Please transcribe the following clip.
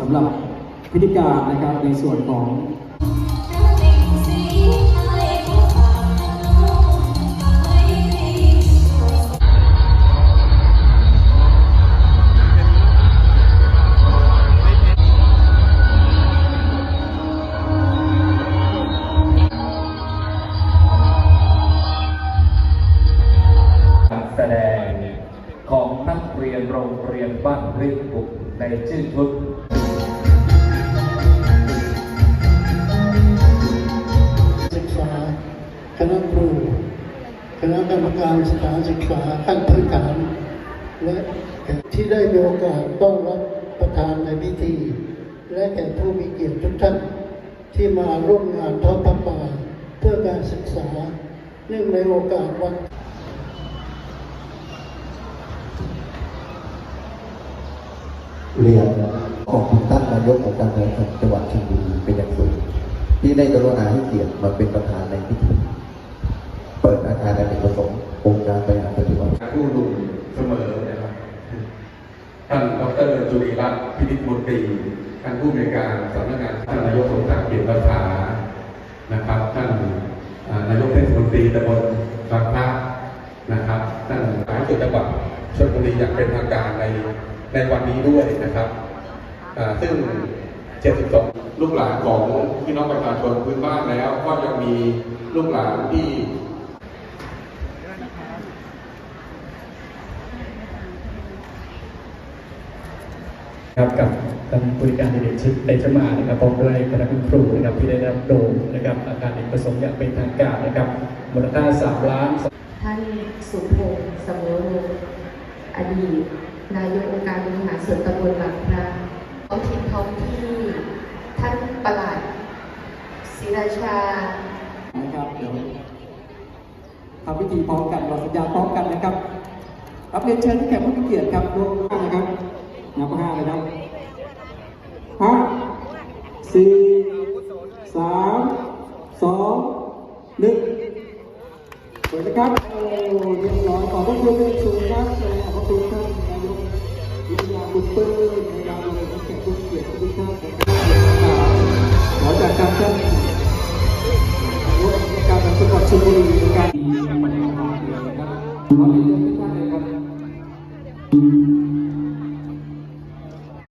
สำหรับพิธีการนะครับในส่วนของการแสดงของนักเรียนโรงเรียนบ้านริบุกในชื่อชุด ณะครู คณะกรรมการสถานศึกษาขั้นพื้นฐาน และแขกที่ได้มีโอกาสต้อนรับประธานในพิธี และแขกผู้มีเกียรติทุกท่านที่มาร่วมงานทอดพระป่าเพื่อการศึกษา เนื่องในโอกาสวันเรียนขอบคุณท่านนายกองค์การบริหารจังหวัดชลบุรีเป็นอย่างสูงที่ได้กรุณาให้เกียรติมาเป็นประธานในพิธี เปิดอาคารอเนกประสงค์องค์การบริหารจังหวัดผู้ลุงเสมอนะครับท่านดรจุลีรัตน์พินิจมนตรีท่านผู้อำนวยการสำนักงานท่านนายกสมศักดิ์เกียรติรัฐานะครับ ท่านนายกเทศมนตรีตำบลบางพระนะครับท่านสาธารณสุขจังหวัดชลบุรีอย่างเป็นทางการในในวันนี้ด้วยนะครับซึ่ง 72 ลูกหลานของพี่น้องประชาชนพื้นบ้านแล้ว ก็ยังมีลูกหลานที่ ครับกับท่านผู้การเด็กชิดได้จะมานะครับพร้อมด้วยคณะคุณครูนะครับที่ได้รับโดมนะครับอาการเอกประสงค์อย่างเป็นทางการนะครับมูลค่า3ล้านท่านสุพงศ์เสมอวงศ์อดีต นายกองค์การบริหารส่วนตำบลบางพระท้องถิ่นท้องที่ท่านประหลัดศรีราชานะครับเดี๋ยวทำพิธีพร้อมกันรอสัญญาพร้อมกันนะครับรับเรียนเชิญที่แขกผู้มีเกียรติครับร่วมนะครับนับห้านะครับห้าสี่สามสอง หนึ่งสวยนะครับโอ้เรียบร้อยขอบพระคุณเป็นสูงครับขอบพระคุณท่านนายกวิทยาบุญปื้นในการดูแลแขกผู้เกียรติทุกท่านนะครับขอจากการท่านการเป็นจังหวัดชลบุรีในการดีในวันนี้นะครับขอเรียนเชิญทุกท่านเลยครับ